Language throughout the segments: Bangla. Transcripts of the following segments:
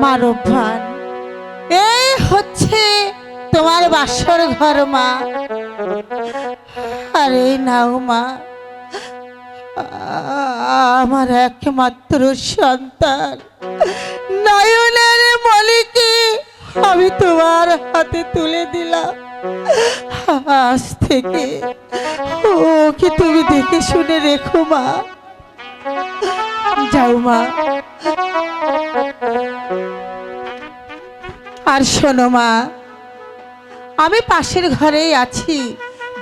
মানব এই হচ্ছে তোমার বাসর ঘর, মা। আরে নাও, মা। আমার একমাত্র সন্তান। নয়নের মলিকে আমি তোমার হাতে তুলে দিলাম। আজ থেকে ওকে তুমি দেখে শুনে রেখো, মা। যাও, মা। আর শোনো মা আমি পাশের ঘরেই আছি।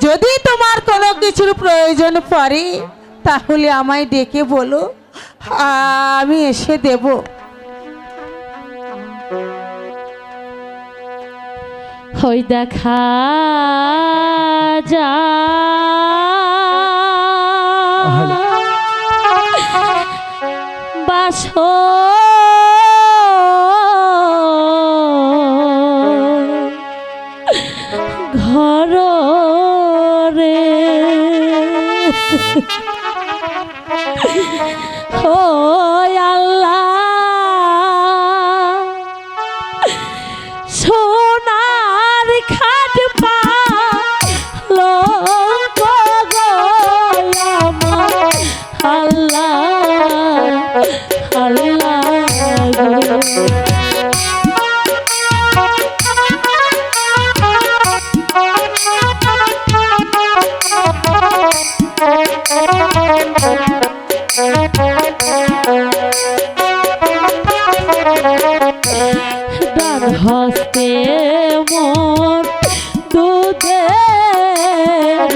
যদি তোমার কোনো কিছুর প্রয়োজন পড়ে তাহলে আমায় ডেকে বলো আমি এসে দেব। হই দেখা যা। বাস ঘর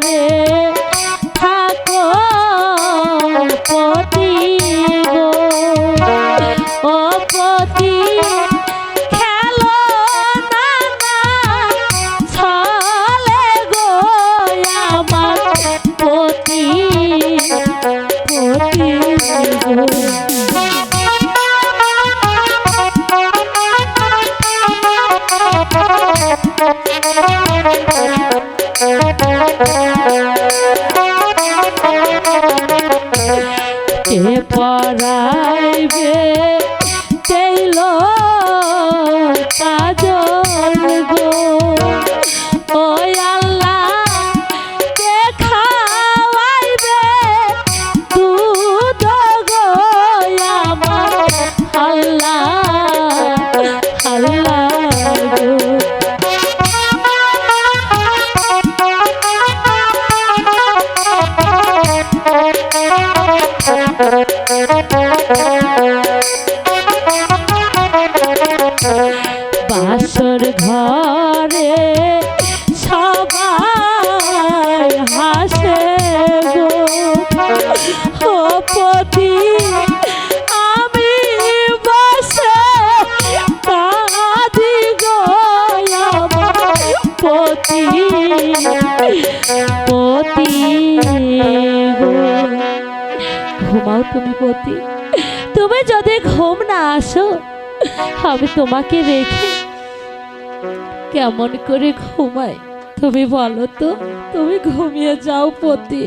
ঘরে থাকো পতি গো ও পতি খেলো না ছলে গো আমার পতি পতি গো বাসর ঘরে তুমি পতি তুমি যদি ঘুম না আসো, আমি তোমাকে রেখে কেমন করে ঘুমাই? তুমি বলো তো, তুমি ঘুমিয়ে যাও পতি।